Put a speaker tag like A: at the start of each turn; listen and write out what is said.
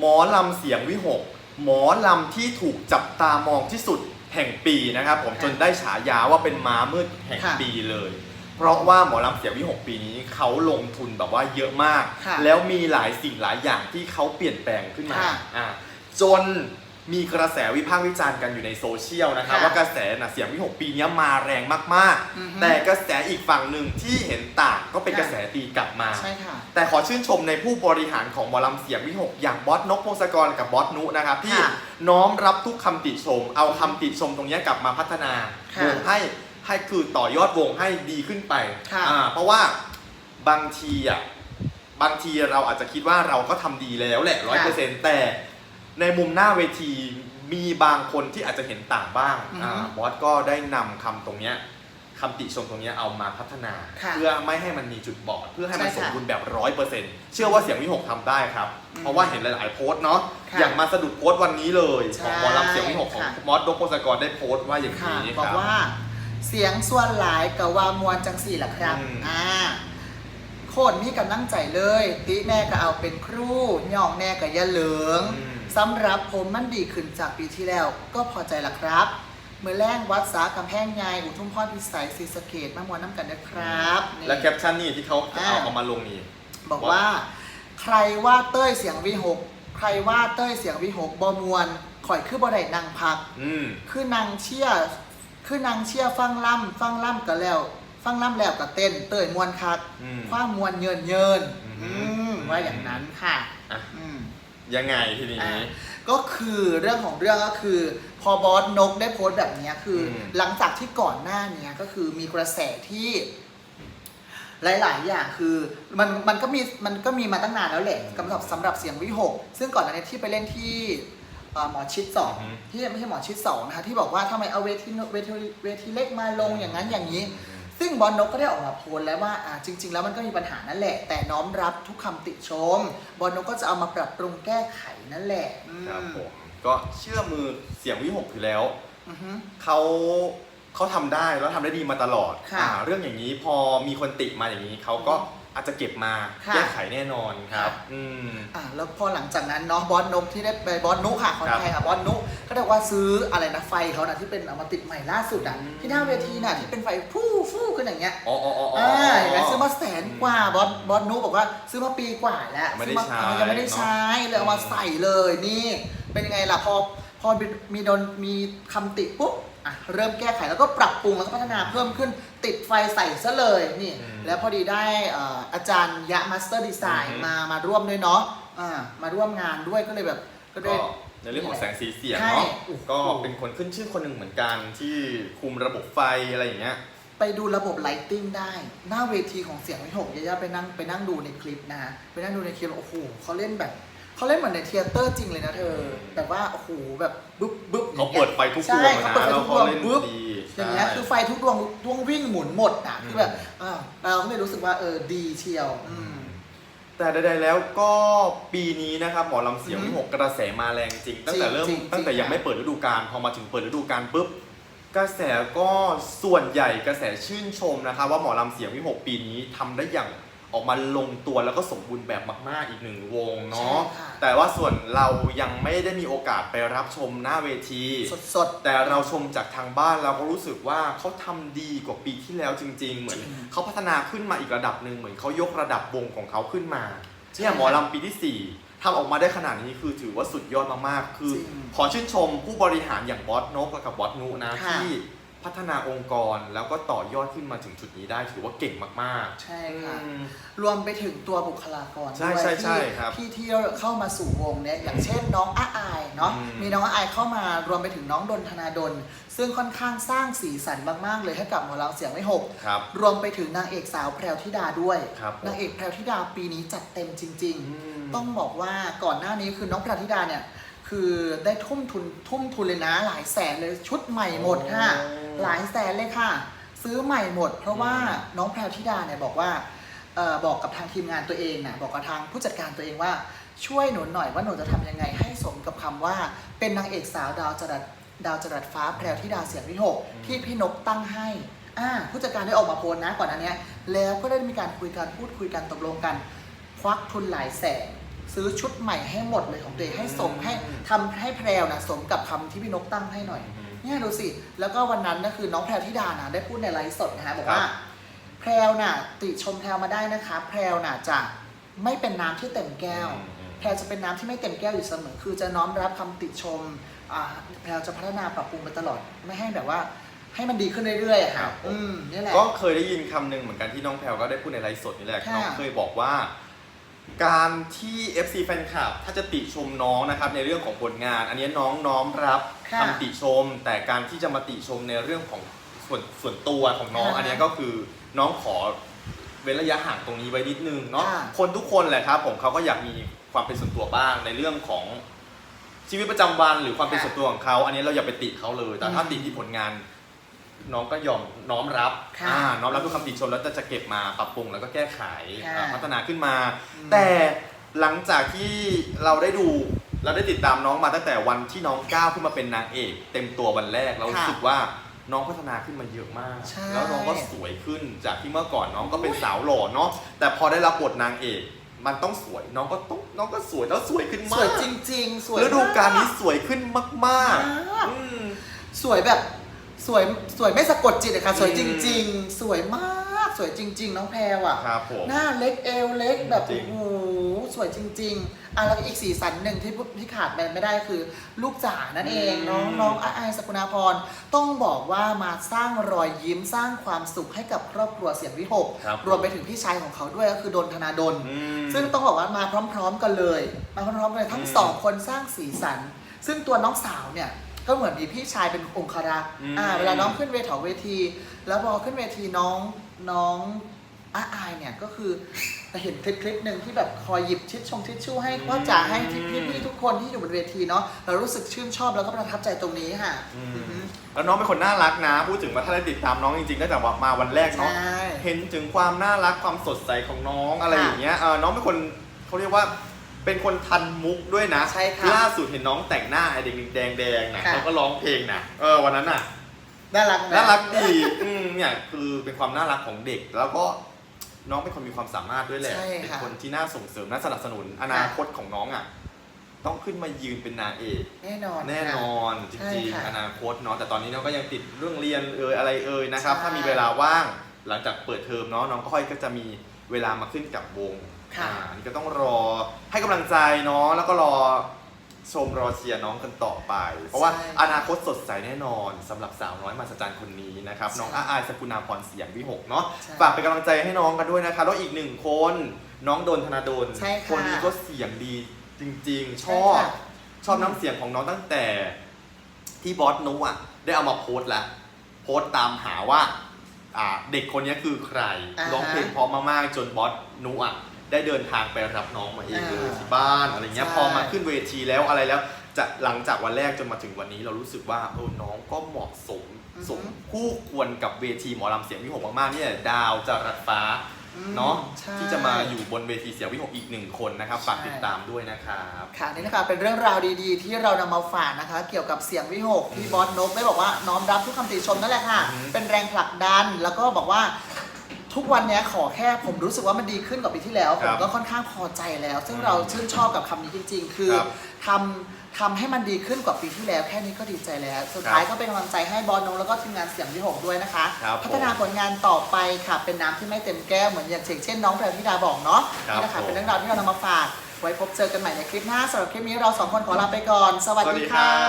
A: หมอลำเสียงวิหก หมอลำที่ถูกจับตามองที่สุดแห่งปีนะครับ ผม
B: ค่ะ
A: จนได้ฉายาว่าเป็นม้ามืดแห่ง
B: ค่ะ
A: ปีเลย เพราะว่าหมอลำเสียงวิหกปีนี้เขาลงทุนแบบว่าเยอะมาก
B: ค่ะ
A: แล้วมีหลายสิ่งหลายอย่างที่เขาเปลี่ยนแปลงขึ้นมา
B: ค่ะ
A: อ่าจน มีกระแสวิพากษ์วิจารณ์กันอยู่ในโซเชียลนะครับ
B: ค่ะ
A: ว่ากระแสน่ะเสียงวิหกปีนี้มาแรงมาก
B: อือฮึ
A: ๆ แต่กระแสอีกฝั่งหนึ่งที่เห็นต่างก็เป็น
B: ค่ะ
A: กระแสตีกลับมา
B: ใช่ค่ะ
A: แต่ขอชื่นชมในผู้บริหารของหมอลำเสียงวิหกอย่างบอสนกพงศกรกับบอสนุนะครับ ที่
B: ค่ะ
A: น้อมรับทุกคำติชม เอาคำติชมตรงเนี้ยกลับมาพัฒนา
B: ค่ะ
A: วงให้ให้คือต่อยอดวงให้ดีขึ้นไป
B: ค่ะ
A: อ่าเพราะว่าบางทีอะบางทีเราอาจจะคิดว่าเราก็ทำดีแล้วแหละร้อยเปอร์เซ็นต์แต่ ในมุมหน้าเวทีมีบางคนที่อาจจะเห็นต่างบ้าง
B: อือฮึ
A: อ่าบอสก็ได้นำคำตรงเนี้ยคำติชมตรงเนี้ยเอามาพัฒนา
B: ค่ะ
A: เพื่อไม่ให้มันมีจุดบอด เพื่อให้มัน
B: ใช่
A: สม
B: ค่ะ
A: บูรณ์แบบร้อยเปอร์เซ็นต์เชื่อว่าเสียงวิหกทำได้ครับ
B: อืม
A: เพราะว่าเห็นหลาย ๆ โพสต์เนาะ
B: ค่ะ
A: อย่างมาสะดุดโพสต์วันนี้เลย
B: ใช่
A: ของหมอลำเสียงวิหกของ
B: ค่ะ
A: มอสดกโพสกรได้โพสต์ว่าอย่าง
B: ค่ะ
A: นี้
B: บอก
A: ครับ
B: ว่าเสียงส่วนหลายกับว่ามวลจังสี่แหละครับ
A: อืม
B: อ่าโคตรมีกำลังใจเลย ติแน่ก็เอาเป็นครูย่องแน่ก็อย่าเหลือง
A: อืม
B: สำหรับผมมันดีขึ้นจากปีที่แล้ว ก็พอใจละครับ เมื่อแรงวัดสากำแพงไงอุทุมพรพิสัยศรีสะเกดมามวนน้ำกันนะครับนี่
A: และแคปชั่นนี่ที่เขา
B: อ่า
A: เอาเอามาลงนี่
B: บอกว่า ใครว่าเต้ยเสียงวิหก ใครว่าเต้ยเสียงวิหกบอมวนข่อยคือบ่ได้นั่งพัก
A: อืม
B: คือนางเชียร์คือนางเชียร์ฟังล่ำฟังล่ำก็แล้ว ฟังล่ำแล้วก็เต้น เต้ยมวนคัก
A: อืม
B: ความมวนเยินเยิน
A: อืม
B: อืมว่าอย่างนั้นค่ะ
A: อะ
B: อืม
A: ยังไงทีนี้
B: อะก็คือเรื่องของเรื่องก็คือ พอบอสนกได้โพสต์แบบเนี้ยคืออ
A: ม
B: หลังจากที่ก่อนหน้าเนี้ยก็คือมีกระแสที่ หลาย ๆ อย่างคือมันมันก็มีมันก็มีมาตั้งนานแล้วแหละสำหรับสำหรับเสียงวิหก ซึ่งก่อนหน้านี้ที่ไปเล่นที่เอ่อหมอชิดสอง
A: อือฮึ
B: ที่ไม่ใช่หมอชิดสองนะคะที่บอกว่าทำไมเอาเวทีเวทีเวทีเล็กมาลงอย่างนั้นอย่างนี้ ซึ่งบอลนกก็ได้ออกมาโพสต์แล้วว่าอ่าจริง ๆ แล้วมันก็มีปัญหานั่นแหละ แต่น้อมรับทุกคำติชม บอลนกก็จะเอามาปรับปรุงแก้ไขนั่นแหละอืม
A: ครับผมก็เชื่อมือเสียงวิหกอยู่แล้ว
B: อือฮึ
A: เขาเขาทำได้แล้วทำได้ดีมาตลอด
B: ค่ะ
A: อ่าเรื่องอย่างนี้พอมีคนติมาอย่างนี้เขาก็อาจจะเก็บมา
B: ค่ะ
A: แก้ไขแน่นอนครับ
B: ค่ะ
A: อืม
B: อ่าแล้วพอหลังจากนั้นเนาะบอสนกที่ได้ไปบอสนุค่ะขอ
A: ครับ
B: ไทยค่ะบอสนุ ก็ได้ว่าซื้ออะไรนะไฟเขานะที่เป็นเอามาติดใหม่ล่าสุดอะ
A: อืม
B: ที่หน้าเวทีน่ะที่เป็นไฟฟู่ฟู่ขึ้นอย่างเงี้ย
A: อ๋ออ๋ออ๋ออ๋อ
B: อ่าเห็นไหมซื้อมาแสนกว่าบอสบอสนุบอกว่าซื้อมาปีกว่าแล้ว
A: ไม่ได้
B: ซื้อมา
A: ใช้
B: เออยังไม่ได้ใช้เลยเอามาใส่เลยนี่เป็นยังไงล่ะพอพอมีโดนมีคำติปุ๊บอะเริ่มแก้ไขแล้วก็ปรับปรุงแล้วก็พัฒนาเพิ่มขึ้นติดไฟใส่ซะเลยนี่
A: อืม
B: แล้วพอดีได้เอ่ออาจารย์ยะมาสเตอร์ดีไซ
A: อื
B: น์
A: อฮึ
B: มามาร่วมด้วยเนาะอ่ามาร่วมงานด้วยก็เลยแบบก็ได้
A: ก็ ในเรื่องของแสงสีเสียง
B: ใช่
A: เนาะ
B: โอ้โห
A: ก็เป็นคนขึ้นชื่อคนหนึ่งเหมือนกันที่คุมระบบไฟอะไรอย่างเงี้ย
B: ไปดูระบบไลติ้งได้ หน้าเวทีของเสียงวิหกยายาไปนั่งไปนั่งดูในคลิปนะฮะไปนั่งดูในคลิปโอ้โหเขาเล่นแบบเขาเล่นเหมือนในเทยเตอร์จริงเลยนะเธอ แบบว่าโอ้โหแบบบึ๊บบึ๊บ
A: เขาเปิดไฟทุกด
B: ใช่
A: วง
B: เขา
A: นะ
B: เปิดไฟ
A: แล้ว
B: ทุกด
A: เขา
B: วง
A: เล่น
B: บึ๊บ
A: ดี
B: อย่างเงี้ย
A: ใช่
B: คือไฟทุกดวงดวงวิ่งหมุนหมดอะคือแบบ
A: อืม
B: อ่าเราก็เลยรู้สึกว่าเออดีเชียวอืม
A: แต่ใดๆแล้วก็ปีนี้นะครับหมอลำเสียง
B: อือฮึ
A: วิหกกระแสมาแรงจริง ตั้งแต่เริ่ม
B: จริงๆ
A: ตั้งแต่
B: จริง
A: ยังไม่เปิดฤดูกาลพอมาถึงเปิดฤดูกาลปุ๊บกระแสก็ส่วนใหญ่กระแสชื่นชมนะครับว่าหมอลำเสียงวิหกปีนี้ทำได้อย่าง ออกมาลงตัวแล้วก็สมบูรณ์แบบมากๆอีกหนึ่งวงเนาะ
B: ใช่ค่ะ
A: แต่ว่าส่วนเรายังไม่ได้มีโอกาสไปรับชมหน้าเวที
B: สด
A: แต่เราชมจากทางบ้านเราก็รู้สึกว่าเขาทำดีกว่าปีที่แล้วจริง ๆ เหมือน
B: จริง
A: เขาพัฒนาขึ้นมาอีกระดับหนึ่งเหมือนเขายกระดับวงของเขาขึ้นมา
B: ใช่
A: เนี่ยหมอลำปีที่4ทำออกมาได้ขนาดนี้คือถือว่าสุดยอดมากๆ คือ
B: จริง
A: ขอชื่นชมผู้บริหารอย่างบอสนกและกับบอสนุนะ
B: ค่ะ
A: ที่ พัฒนาองค์กรแล้วก็ต่อยอดขึ้นมาถึงจุดนี้ได้ถือว่าเก่งมาก
B: ๆ ใช่
A: ๆ
B: ค่ะ
A: อืม
B: รวมไปถึงตัวบุคลากร
A: ใช่
B: ด้วย
A: ใช่ใช่
B: ที่
A: ครับ
B: ที่ที่เข้ามาสู่วงเนี่ยอย่างเช่นน้องอาอายเนาะ
A: อืม
B: มีน้องอาอายเข้ามารวมไปถึงน้องดนธนาดล ซึ่งค่อนข้างสร้างสีสันมากๆเลยให้กับหมอลำเสียงไม่หก
A: ครับ
B: รวมไปถึงนางเอกสาวแพรวธิดาด้วย
A: ครับผม
B: นางเอกแพรวธิดาปีนี้จัดเต็มจริง
A: อืม
B: ๆต้องบอกว่าก่อนหน้านี้คือน้องแพรวธิดาเนี่ย คือได้ทุ่มทุนทุ่มทุนเลยนะ หลายแสนเลยชุดใหม่หมดค่ะ
A: โอ้
B: หลายแสนเลยค่ะ ซื้อใหม่หมด เพราะว่า
A: อืม
B: น้องแพรวธิดาเนี่ยบอกว่าเอ่อบอกกับทางทีมงานตัวเองนะบอกกับทางผู้จัดการตัวเองว่าช่วยหนูหน่อยว่าหนูจะทำยังไงให้สมกับคำว่า เป็นนางเอกสาวดาวจรัสดาวจรัสฟ้าแพรวธิดาเสียงวิหกที่พี่นกตั้งให้อ่าผู้จัดการได้ออกมาโพสต์นะก่อนอันเนี้ยแล้วก็ได้มีการคุยกันพูดคุยกันตกลงกัน ควักทุนหลายแสน ซื้อชุดใหม่ให้หมดเลยของตัวเองให้สม
A: อืม
B: ให้ทำให้แพรวนะสมกับคำที่พี่นกตั้งให้หน่อย เนี่ยดูสิ แล้วก็วันนั้นก็คือน้องแพรวธิดานะได้พูดในไลฟ์สดนะคะบอกว่า
A: ครับ
B: แพรวน่ะ ติชมแพรวมาได้นะคะ แพรวน่ะจะไม่เป็นน้ำที่เต็มแก้ว แพรวจะเป็นน้ำที่ไม่เต็มแก้วอยู่เสมอ คือจะน้อมรับคำติชมอ่าแพรวจะพัฒนาปรับปรุงไปตลอด ไม่ให้แบบว่า ให้มันดีขึ้นเรื่อยๆอะ
A: ครั
B: ค่ะ
A: บผม
B: อืมนี่แหละ
A: ก็เคยได้ยินคำหนึ่งเหมือนกันที่น้องแพลวก็ได้พูดในไลฟ์สดนี่แหละ
B: ค่ะ
A: น้องเคยบอกว่า การที่ FC แฟนคลับถ้าจะติชมน้องนะครับในเรื่องของผลงาน อันนี้น้องน้อมรับ
B: ค่ะ
A: คำติชม แต่การที่จะมาติชมในเรื่องของส่วนส่วนตัวของน้อง
B: ค่ะ
A: อันนี้ก็คือน้องขอเว้นระยะห่างตรงนี้ไว้นิดนึงเนาะ
B: ค่ะ
A: คนทุกคนแหละครับผมเขาก็อยากมีความเป็นส่วนตัวบ้างในเรื่องของชีวิตประจำวันหรือความเป็น
B: ค่ะ
A: ส่วนตัวของเขาอันนี้เราอย่าไปติเขาเลย แต่ถ้า
B: อืม
A: ติที่ผลงาน น้องก็ยอมน้อมรับ
B: ค่ะ
A: อ่าน้อมรับทุกคำติชมแล้วจะจะเก็บมาปรับปรุงแล้วก็แก้ไข
B: ค่ะ
A: อ่าพัฒนาขึ้นมา
B: อืม
A: แต่หลังจากที่เราได้ดูเราได้ติดตามน้องมาตั้งแต่วันที่น้องก้าวขึ้นมาเป็นนางเอก เต็มตัววันแรกเรารู้สึกว่าน้องพัฒนาขึ้นมาเยอะมาก
B: ใช่
A: แล้วน้องก็สวยขึ้นจากที่เมื่อก่อนน้องก็เป็นสาวหล่อเนาะแต่พอได้รับบทนางเอก มันต้องสวยน้องก็ต้องน้องก็สวยแล้วสวยขึ้น
B: ส
A: มาก
B: วยจริง ๆ สวย
A: ฤดูกาลนี้
B: ม
A: สวยขึ้นมาก
B: มาก
A: ๆอืม
B: สวยแบบ สวยสวยไม่สะกดจิตเลยค่ะ สวย
A: อื
B: จ
A: ม
B: ริง ๆ สวยมากสวยจริง ๆ น้องแพรวอะ
A: ครับผม
B: หน้าเล็กเอวเล็กแบบ
A: จริ
B: โอ้
A: ง
B: โหสวยจริง ๆอะแล้วก็อีกสีสันหนึ่งที่พูดที่ขาดไปไม่ได้คือลูกจ๋านั่นเองน้องน้องอาไอายสกุณาพรต้องบอกว่ามาสร้างรอยยิ้มสร้างความสุขให้กับครอบครัวเสียงวิหก
A: ครับ
B: รวมไปถึงพี่ชายของเขาด้วยก็คือดนธนาดล
A: อืม
B: ซึ่งต้องบอกว่ามาพร้อม ๆ กันเลย มาพร้อมๆกันเลยทั้ง
A: อืม
B: สองคนสร้างสีสัน ซึ่งตัวน้องสาวเนี่ย ก็เหมือนมีพี่ชายเป็นองคารักษ์
A: อืม
B: อ่าเวลาน้องขึ้นเวทีเวที แล้วพอขึ้นเวทีน้องน้องอาอายเนี่ยก็คือจะเห็นคลิปคลิปหนึ่งที่แบบคอยหยิบทิชชงทิชชู่ให้พ่อจ๋าให้ที่พี่ๆทุกคนที่อยู่บนเวทีเนาะเรารู้สึกชื่นชอบแล้วก็ประทับใจตรงนี้ค่ะ
A: อืม
B: อือฮึ
A: แล้วน้องเป็นคนน่ารักนะ พูดถึงว่าถ้าได้ติดตามน้องจริงๆตั้งแต่ว่ามาวันแรก
B: ใช
A: เนาะ่เห็นถึงความน่ารักความสดใสของน้องอะไร
B: ค่ะ
A: อย่างเงี้ยเออน้องเป็นคนเขาเรียกว่า เป็นคนทันมุกด้วยนะ
B: ใช่ค่ะ
A: ล่าสุดเห็นน้องแต่งหน้าไอ้เด็กแดงแดงๆนะ
B: ค่ะ
A: แล้วก็ร้องเพลงนะเออวันนั้นน่ะ
B: น่ารักไหม
A: น่ารักดีอืมเนี่ยคือเป็นความน่ารักของเด็ก แล้วก็น้องเป็นคนมีความสามารถด้วยแหละ
B: ใช่
A: เป็น
B: ค่ะ
A: คนที่น่าส่งเสริมน่าสนับสนุน อนาคตของน้องอะ ต้องขึ้นมายืนเป็นนางเอก
B: แน่นอน
A: แน่น
B: ค่ะ
A: อนจ
B: ใช่
A: ริง
B: ค่ะ
A: ๆอนาคตเนาะแต่ตอนนี้น้องก็ยังติดเรื่องเรียนเอยอะไรเอยนะครับ
B: ใช่
A: ถ้ามีเวลาว่างหลังจากเปิดเทอมเนาะน้องก็ค่อยก็จะมีเวลามาขึ้นกับวง
B: ค่ะ
A: อ่านี่ก็ต้องรอให้กำลังใจเนาะแล้วก็รอชมรอเชียร์น้องกันต่อไป เพราะว่า
B: ใช่
A: อนาคตสดใสแน่นอนสำหรับสาวน้อยมหัศจรรย์คนนี้นะครับ
B: ใช่
A: น้องอาอายสกุณาพรเสียงวิหกเนาะ
B: ใช่
A: ฝากเป็นกำลังใจให้น้องกันด้วยนะครับแล้วอีกหนึ่งคนน้องโดนธนาโดน
B: ใช่ค่ะ
A: คนนี้ก็เสียงดีจริงๆช
B: ใช่
A: อบ
B: ค่ะ
A: ชอบน้ำเสียงของน้องตั้งแต่ ที่บอสนุอะได้เอามาโพสต์แล้วโพสต์ตามหาว่าอ่า เด็กคนนี้คือใคร
B: อ่าฮะ
A: ร้องเพลงเพราะมากๆจนบอสนุอะ ได้เดินทางไปรับน้องมาเองเลย
B: อ่า
A: ที่บ้านอะไรเงี้ย
B: ใช่
A: พอมาขึ้นเวทีแล้วอะไรแล้ว จะหลังจากวันแรกจนมาถึงวันนี้เรารู้สึกว่าเออน้องก็เหมาะสม
B: อือฮึ
A: สมคู่ควรกับเวทีหมอลำเสียงวิหกมากๆเนี่ยดาวจรัสฟ้า
B: อืม
A: เนาะ
B: ใช่
A: ที่จะมาอยู่บนเวทีเสียงวิหกอีกหนึ่งคนนะครับฝาก
B: ใช่
A: ติดตามด้วยนะครับ
B: ค่ะนี่นะคะเป็นเรื่องราวดีๆ ที่เรานำมาฝากนะคะ เกี่ยวกับเสียงวิหกที่บอสนกได้บอกว่าน้อมรับทุกคำติชมนั่นแหละค่ะ
A: อือฮึ
B: เป็นแรงผลักดันแล้วก็บอกว่า ทุกวันเนี้ยขอแค่ผมรู้สึกว่ามันดีขึ้นกว่าปีที่แล้ว
A: ค
B: ผ
A: รั
B: ม
A: บ
B: ก็ค่อนข้างพอใจแล้ว ซึ่ง
A: อืม
B: เราชื่นชอบกับคำนี้จริง ๆ คือ
A: ครับ
B: ทำทำให้มันดีขึ้นกว่าปีที่แล้ว แค่นี้ก็ดีใจแล้ว สุดท้ายก็เป็นกำลังใจให้บอสนกแล้วก็ทีมงานเสียงวิหกด้วยนะคะ
A: ครับ
B: พัฒนาผลงานต่อไปค่ะเป็นน้ำที่ไม่เต็มแก้วเหมือนอย่างเช่นน้องแพรธิดาบอกเนาะ
A: ครับ
B: นี่นะคะ
A: ผม
B: เป็นเรื่องราวที่เรานำมาฝากไว้พบเจอกันใหม่ในคลิปหน้าสำหรับคลิปนี้เราสองคนขอลาไปก่อน สวัส
A: สวัส
B: ดี
A: ดีค
B: ค่ะ
A: รับ